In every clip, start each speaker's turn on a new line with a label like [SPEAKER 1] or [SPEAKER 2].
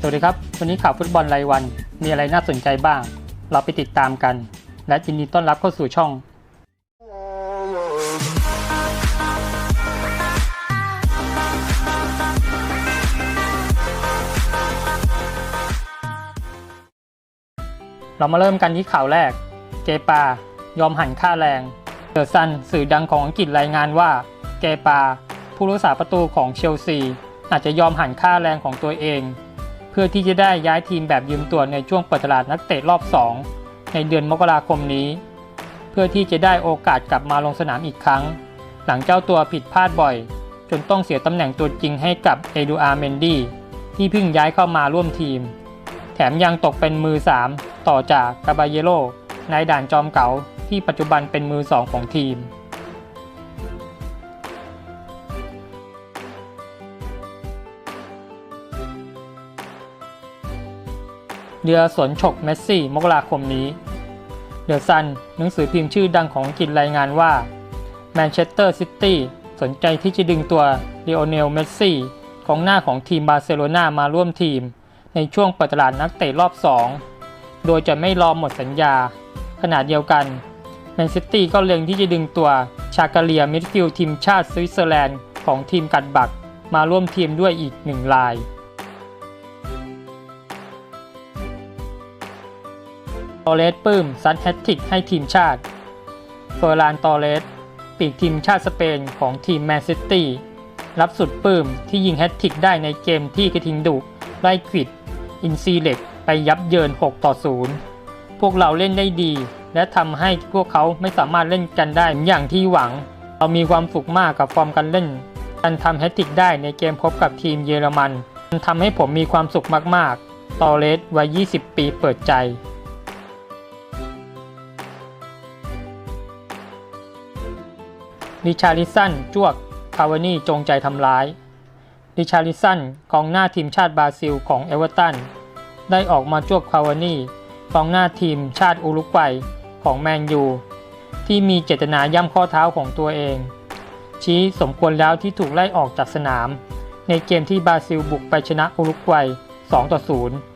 [SPEAKER 1] สวัสดีครับ วันนี้ข่าวฟุตบอลรายวัน มีอะไรน่าสนใจบ้าง เราไปติดตามกัน และยินดีต้อนรับเข้าสู่ช่อง เรามาเริ่มกันที่ข่าวแรก เกปายอมหันค่าแรงเดอะซันสื่อดังของอังกฤษรายงานว่า เกปา ผู้รักษาประตูของเชลซี อาจจะยอมหันค่าแรงของตัวเอง พื่อที่จะได้ย้ายทีมแบบยืมตัวในช่วงเปิดตลาดนักเตะรอบ 2 ในเดือนมกราคมนี้ เพื่อที่จะได้โอกาสกลับมาลงสนามอีกครั้ง หลังเจ้าตัวผิดพลาดบ่อย จนต้องเสียตำแหน่งตัวจริงให้กับเอดูอาร์เมนดีที่เพิ่งย้ายเข้ามาร่วมทีม แถมยังตกเป็นมือ 3 ต่อจากกาบาเยโรในด่านจอมเก๋าที่ปัจจุบันเป็นมือ 2 ของทีม เรือสวนฉกเมสซี่ มกราคมนี้ เดอะซันหนังสือพิมพ์ชื่อดังของอังกฤษรายงานว่าแมนเชสเตอร์ซิตี้สนใจที่จะดึงตัวเลโอเนลเมสซี่ของหน้าของทีมบาร์เซโลนามาร่วมทีม ในช่วงเปิดตลาดนักเตะรอบ 2 โดยจะไม่รอหมดสัญญา ขณะเดียวกันแมนซิตี้ก็เล็งที่จะดึงตัวชากาเลียมิดฟิลด์ทีมชาติสวิตเซอร์แลนด์ของทีมกัดบักมาร่วมทีมด้วยอีกหนึ่งราย อเรสปื้มซัดแฮตทริกให้ทีมชาติเฟอร์ลานตอเรสปีกทีมชาติสเปนของทีมแมนซิตี้รับสุดปื้มที่ยิงแฮตทริกได้ในเกมที่กระทิงดุไล่ควิดอินซีเล็กไปยับเยิน 6 ต่อ 0 พวกเราเล่นได้ดี และทำให้พวกเขาไม่สามารถเล่นกันได้อย่างที่หวัง เรามีความสุขมากกับฟอร์มการเล่น การทำแฮตทริกได้ในเกมพบกับทีมเยอรมัน มันทำให้ผมมีความสุขมากๆ ตอเรสวัย 20 ปีเปิดใจ ริชาริสันจวกคาวานี่จงใจทำร้ายริชาริสันกองหน้าทีมชาติบราซิลของเอเวอร์ตันได้ออกมาจวกคาวานี่กองหน้าทีมชาติอุรุกวัยของแมนยูที่มีเจตนาย่ำข้อเท้าของตัวเอง ชี้สมควรแล้วที่ถูกไล่ออกจากสนาม ในเกมที่บราซิลบุกไปชนะอุรุกวัย 2 ต่อ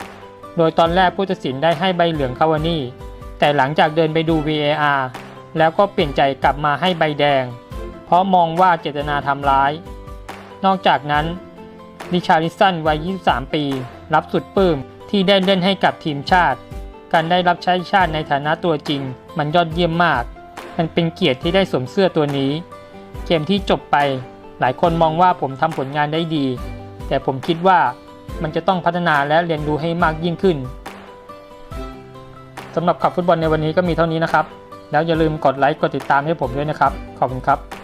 [SPEAKER 1] 0 โดยตอนแรกผู้ตัดสินได้ให้ใบเหลืองคาวานี่แต่หลังจากเดินไปดู VAR แล้วก็เปลี่ยนใจกลับมาให้ใบแดง เพราะมองว่าเจตนาทำร้าย นอกจากนั้นริชาริสันวัย 23 ปี รับสุดปลื้มที่ได้เล่นให้กับทีมชาติ การได้รับใช้ชาติในฐานะตัวจริง มันยอดเยี่ยมมาก มันเป็นเกียรติที่ได้สวมเสื้อตัวนี้ เกมที่จบไป หลายคนมองว่าผมทำผลงานได้ดี แต่ผมคิดว่ามันจะต้องพัฒนาและเรียนรู้ให้มากยิ่งขึ้นสำหรับขับฟุตบอลในวันนี้ก็มีเท่านี้นะครับ แล้วอย่าลืมกดไลค์กดติดตามให้ผมด้วยนะครับ ขอบคุณครับ